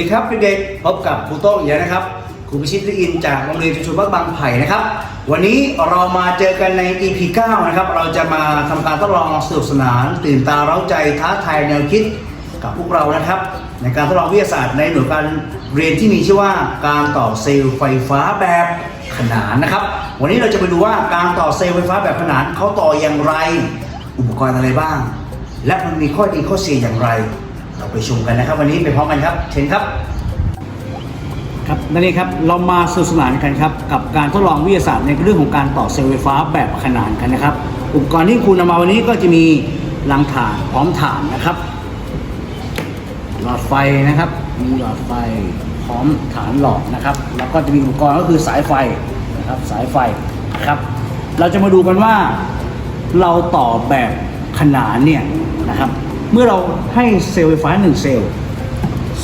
สวัสดีครับเด็กๆพบกับครูโต้งอีกแล้วนะครับครูพิชิตลิอินจากโรงเรียนชุมชนบ้านบางไผ่นะครับ วันนี้เรามาเจอกันใน EP 9 นะครับ เราจะมาทำการทดลองสนุกสนาน ตื่นตาเร้าใจท้าทายแนวคิดกับพวกเรานะครับ ในการทดลองวิทยาศาสตร์ในหน่วยการเรียนที่มีชื่อว่าการต่อเซลล์ไฟฟ้าแบบขนานนะครับ วันนี้เราจะไปดูว่าการต่อเซลล์ไฟฟ้าแบบขนานเขาต่ออย่างไร อุปกรณ์อะไรบ้าง และมันมีข้อดีข้อเสียอย่างไร เราไปชมกันนะครับ วันนี้ไปพร้อมกันครับ เชิญครับ ครับนั่นเองครับเรามาสนุกสนานกันครับ กับการทดลองวิทยาศาสตร์ในเรื่องของการต่อเซลล์ไฟฟ้าแบบขนานกันนะครับ อุปกรณ์ที่ครูนำมาวันนี้ก็จะมีลังถ่านพร้อมถ่านนะครับ หลอดไฟนะครับ มีหลอดไฟพร้อมฐานหลอดนะครับ แล้วก็จะมีอุปกรณ์ก็คือสายไฟนะครับ สายไฟนะครับ เราจะมาดูกันว่าเราต่อแบบขนานเนี่ยนะครับ เมื่อเราให้เซลล์ไฟฟ้าหนึ่งเซลล์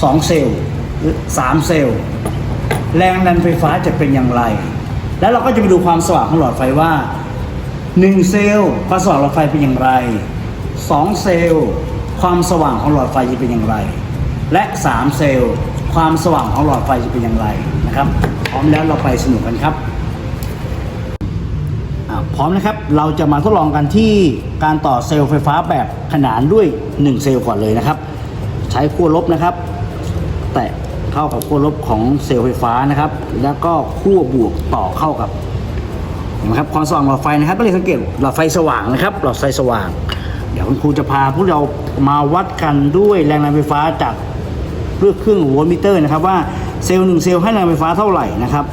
สองเซลล์หรือสามเซลล์แรงดันไฟฟ้าจะเป็นอย่างไร แล้วเราก็จะไปดูความสว่างของหลอดไฟว่า1เซลล์ความสว่างหลอดไฟเป็นอย่างไร2เซลล์ความสว่างของหลอดไฟจะเป็นอย่างไร และ3เซลล์ความสว่างของหลอดไฟจะเป็นอย่างไรนะครับ พร้อมแล้วเราไปสนุกกันครับ พร้อมนะครับ เราจะมาทดลองกันที่การต่อเซลล์ไฟฟ้าแบบขนานด้วย 1 เซลล์ก่อนเลยนะครับ ใช้ขั้วลบนะครับ แตะเข้ากับขั้วลบของเซลล์ไฟฟ้านะครับ แล้วก็ขั้วบวกต่อเข้ากับนไหมครับความสว่างหลอดไฟนะครับก็เลยสังเกตหลอดไฟสว่างนะครับ หลอดไฟสว่าง เดี๋ยวคุณครูจะพาพวกเรามาวัดกันด้วยแรงดันไฟฟ้าจากเรื่อเครื่องโวลต์มิเตอร์นะครับว่าเซลล์หนึ่งเซลล์ให้แรงไฟฟ้าเท่าไหร่นะครับ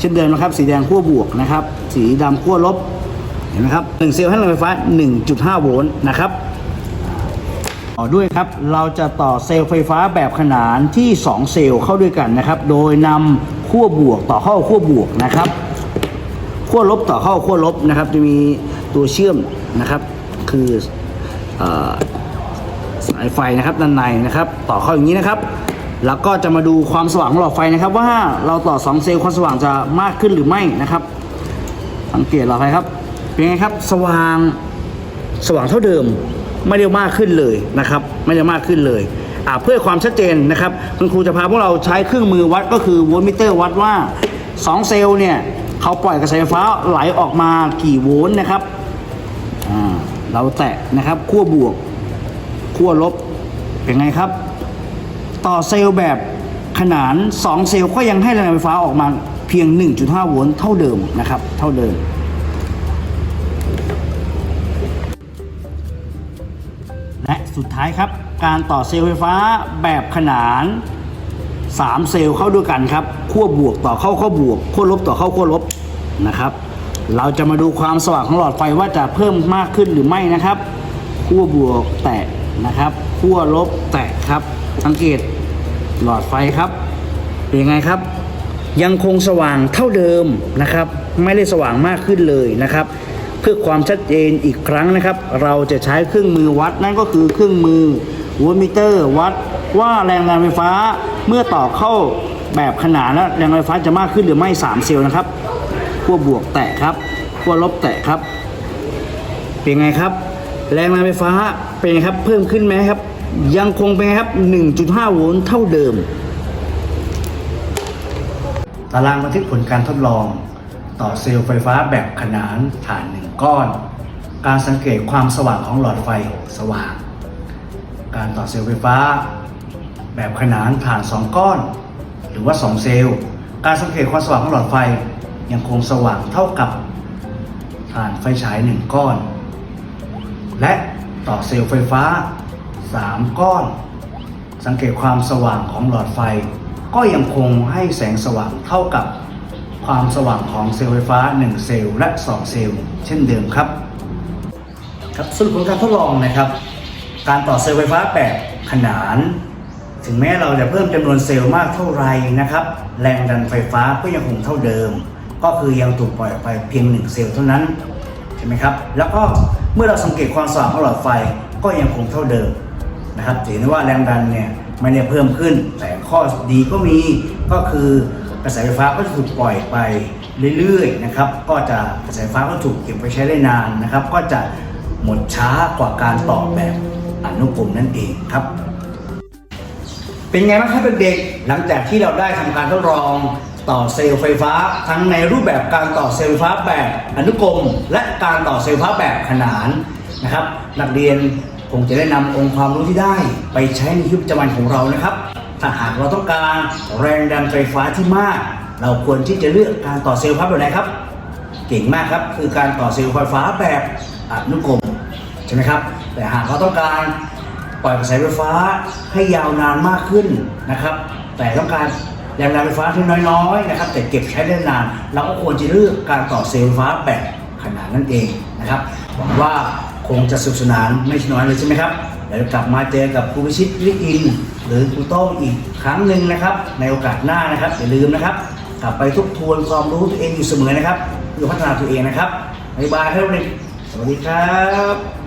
เช่นเดิมนะครับ สีแดงขั้วบวกนะครับ สีดำขั้วลบ เห็นไหมครับหนึ่งเซลล์ให้แรงไฟฟ้า 1.5 โวลต์นะครับต่อด้วยครับ เราจะต่อเซลล์ไฟฟ้าแบบขนานที่ 2 เซลล์เข้าด้วยกันนะครับ โดยนำขั้วบวกต่อเข้าขั้วบวกนะครับ ขั้วลบต่อเข้าขั้วลบนะครับ จะมีตัวเชื่อมนะครับ คือเออสายไฟนะครับด้านในนะครับ ต่อเข้าอย่างนี้นะครับ แล้วก็จะมาดูความสว่างของหลอดไฟนะครับ ว่าเราต่อ 2 เซลล์ความสว่างจะมากขึ้นหรือไม่นะครับ สังเกตหลอดไฟครับเป็นไงครับ สว่างสว่างเท่าเดิมไม่ได้มากขึ้นเลยนะครับ ไม่ได้มากขึ้นเลยเพื่อความชัดเจนนะครับคุณครูจะพาพวกเราใช้เครื่องมือวัดก็คือโวลต์มิเตอร์วัดว่า 2 เซลล์เนี่ยเขาปล่อยกระแสไฟฟ้าไหลออกมากี่โวลต์นะครับเราแตะนะครับขั้วบวกขั้วลบเป็นไงครับ ต่อเซลล์แบบขนาน 2 เซลล์ก็ยังให้แรงไฟฟ้าออกมาเพียง 1.5 โวลต์เท่าเดิมนะครับ เท่าเดิมและสุดท้ายครับ การต่อเซลล์ไฟฟ้าแบบขนาน 3 เซลล์เข้าด้วยกันครับขั้วบวกต่อเข้าขั้วบวกขั้วลบต่อเข้าขั้วลบนะครับ เราจะมาดูความสว่างของหลอดไฟว่าจะเพิ่มมากขึ้นหรือไม่นะครับขั้วบวกแตะนะครับขั้วลบแตะครับ สังเกตหลอดไฟครับเป็นยังไงครับ ยังคงสว่างเท่าเดิมนะครับ ไม่ได้สว่างมากขึ้นเลยนะครับ เพื่อความชัดเจนอีกครั้งนะครับ เราจะใช้เครื่องมือวัดนั่นก็คือเครื่องมือโวลต์มิเตอร์วัดว่าแรงดันไฟฟ้าเมื่อต่อเข้าแบบขนานแล้วแรงไฟฟ้าจะมากขึ้นหรือไม่ 3 เซลล์นะครับขั้วบวกแตะครับขั้วลบแตะครับ เป็นไงครับ แรงดันไฟฟ้าเป็นไงครับ เพิ่มขึ้นไหมครับ ยังคงเป็นครับ 1.5 โวลต์เท่าเดิม ตารางบันทึกผลการทดลอง ต่อเซลล์ไฟฟ้าแบบขนานฐานหนึ่งก้อน การสังเกตความสว่างของหลอดไฟสว่าง การต่อเซลล์ไฟฟ้า แบบขนานฐานสองก้อน หรือว่า2เซลล์ การสังเกตความสว่างของหลอดไฟยังคงสว่างเท่ากับฐานไฟฉายหนึ่งก้อน และต่อเซลล์ไฟฟ้า 3 ก้อน สังเกตความสว่างของหลอดไฟ ก็ยังคงให้แสงสว่างเท่ากับความสว่างของเซลล์ไฟฟ้า 1 เซลล์และ 2 เซลล์ เช่นเดิมครับครับสรุปผลการทดลองนะครับ การต่อเซลล์ไฟฟ้าแบบขนาน ถึงแม้เราจะเพิ่มจำนวนเซลล์มากเท่าไรนะครับ แรงดันไฟฟ้าก็ยังคงเท่าเดิม ก็คือยังถูกปล่อยไปเพียง 1 เซลล์เท่านั้นใช่ไหมครับ แล้วก็เมื่อเราสังเกตความสว่างของหลอดไฟก็ยังคงเท่าเดิม นะครับเห็นได้ว่าแรงดันเนี่ยไม่ได้เพิ่มขึ้นแต่ข้อดีก็มีก็คือกระแสไฟฟ้าก็จะถูกปล่อยไปเรื่อยๆนะครับก็จะกระแสไฟฟ้าก็ถูกเก็บไปใช้ได้นานนะครับ ก็จะหมดช้ากว่าการต่อแบบอนุกรมนั่นเองครับ เป็นไงบ้างครับเด็กๆหลังจากที่เราได้ทำการทดลองต่อเซลล์ไฟฟ้า ทั้งในรูปแบบการต่อเซลล์ไฟฟ้าแบบอนุกรม และการต่อเซลล์ไฟฟ้าแบบขนานนะครับ นักเรียน คงจะได้นำองค์ความรู้ที่ได้ ไปใช้ในชีวิตประจำวันของเรานะครับ ถ้าหากเราต้องการแรงดันไฟฟ้าที่มาก เราควรที่จะเลือกการต่อเซลล์ไฟฟ้าแบบไหนครับ เก่งมากครับคือการต่อเซลล์ไฟฟ้าแบบอนุกรมใช่ไหมครับ แต่หากเราต้องการปล่อยกระแสไฟฟ้าให้ยาวนานมากขึ้นนะครับ แต่ต้องการแรงดันไฟฟ้าที่น้อยๆนะครับ แต่เก็บใช้ได้นาน เราก็ควรจะเลือกการต่อเซลล์ไฟฟ้าแบบขนาดนั่นเองนะครับหวังว่า คงจะสุขสนานไม่ใช่น้อยเลยใช่ไหมครับเดี๋ยวกลับมาเจอกับครูพิชิตลิอิน หรือครูโต้งอีกครั้งหนึ่งนะครับ ในโอกาสหน้านะครับอย่าลืมนะครับ กลับไปทบทวนความรู้ตัวเองอยู่เสมอนะครับเพื่อพัฒนาตัวเองนะครับบ๊ายบายครับเด็กสวัสดีครับ